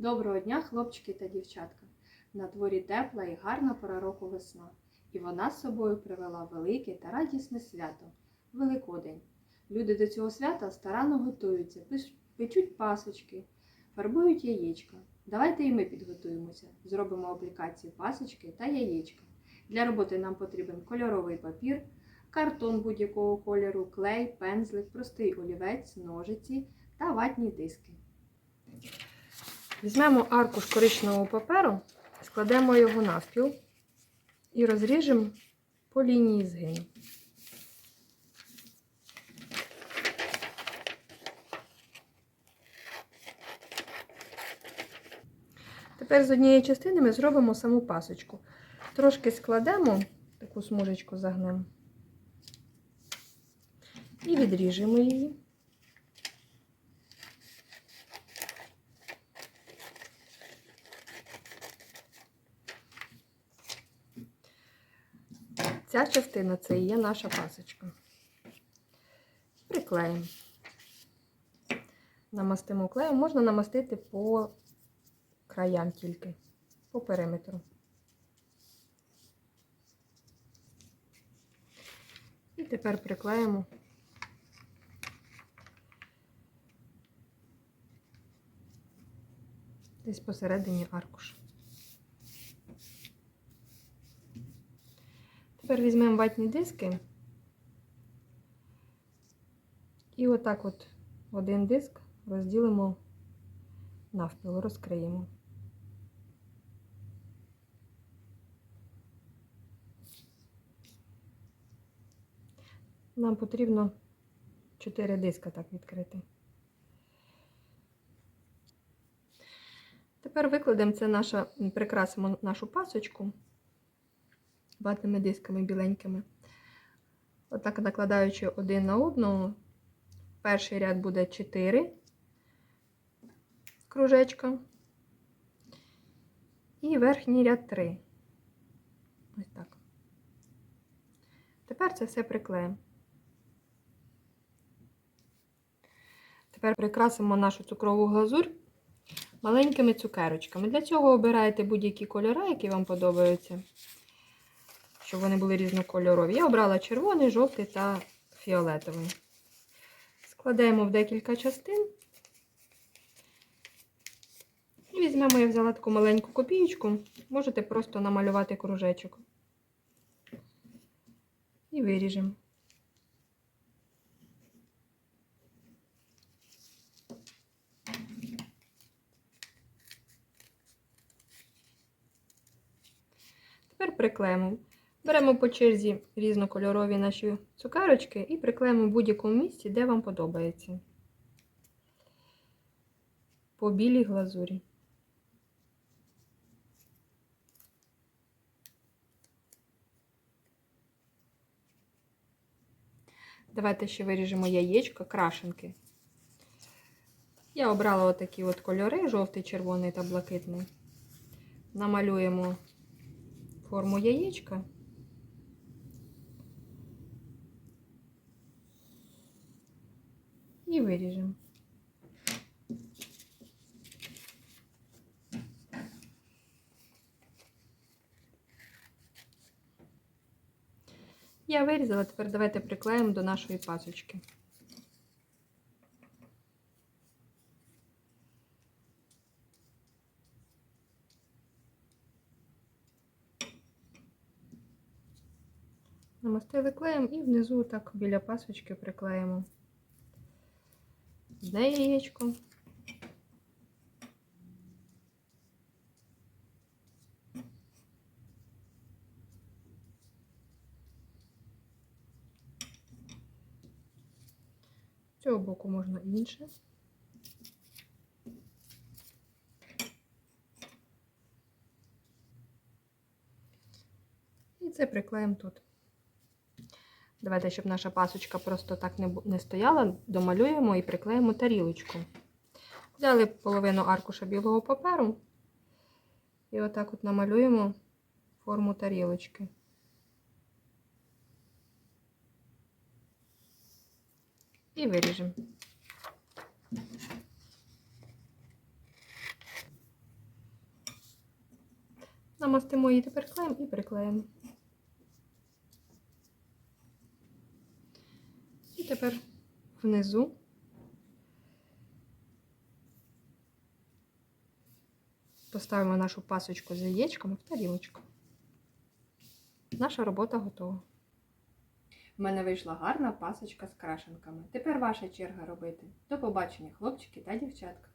Доброго дня, хлопчики та дівчатка. На дворі тепла і гарна пора року весна. І вона з собою привела велике та радісне свято Великодень. Люди до цього свята старанно готуються, печуть пасочки, фарбують яєчка. Давайте і ми підготуємося. Зробимо аплікацію пасочки та яєчка. Для роботи нам потрібен кольоровий папір, картон будь-якого кольору, клей, пензлик, простий олівець, ножиці та ватні диски. Візьмемо аркуш коричневого паперу, складемо його навпіл і розріжемо по лінії згину. Тепер з однієї частини ми зробимо саму пасочку. Трошки складемо, таку смужечку загнемо і відріжемо її. Ця частина це і є наша пасочка. Приклеїмо. Намастимо клеєм, можна намастити по краям тільки, по периметру. І тепер приклеїмо десь посередині аркуша. Тепер візьмемо ватні диски і отак от один диск розділимо навпіл, розкриємо. Нам потрібно 4 диска так відкрити. Тепер викладемо це наша, прикрасимо нашу пасочку ватними дисками біленькими. Отак накладаючи один на одного, перший ряд буде 4 кружечка. І верхній ряд 3. Ось так. Тепер це все приклеїмо. Тепер прикрасимо нашу цукрову глазурь маленькими цукерочками. Для цього обираєте будь-які кольори, які вам подобаються щоб вони були різнокольорові. Я обрала червоний, жовтий та фіолетовий. Складаємо в декілька частин. І візьмемо, я взяла таку маленьку копієчку, можете просто намалювати кружечок. І виріжемо. Тепер приклеїмо. Беремо по черзі різнокольорові наші цукерочки і приклеїмо в будь-якому місці, де вам подобається. По білій глазурі. Давайте ще виріжемо яєчко, крашенки. Я обрала отакі от кольори: жовтий, червоний та блакитний. Намалюємо форму яєчка. І виріжемо. Я вирізала, тепер давайте приклеїмо до нашої пасочки. Намастили клеєм і внизу так біля пасочки приклеїмо одне яєчко. З цього боку можна інше. І це приклеїмо тут. Давайте, щоб наша пасочка просто так не, не стояла, домалюємо і приклеїмо тарілочку. Взяли половину аркуша білого паперу і отак от намалюємо форму тарілочки. І виріжемо. намастимо її тепер клеєм і приклеїмо. І тепер внизу поставимо нашу пасочку з яєчками в тарілочку. Наша робота готова. У мене вийшла гарна пасочка з крашенками. Тепер ваша черга робити. До побачення, хлопчики та дівчатка.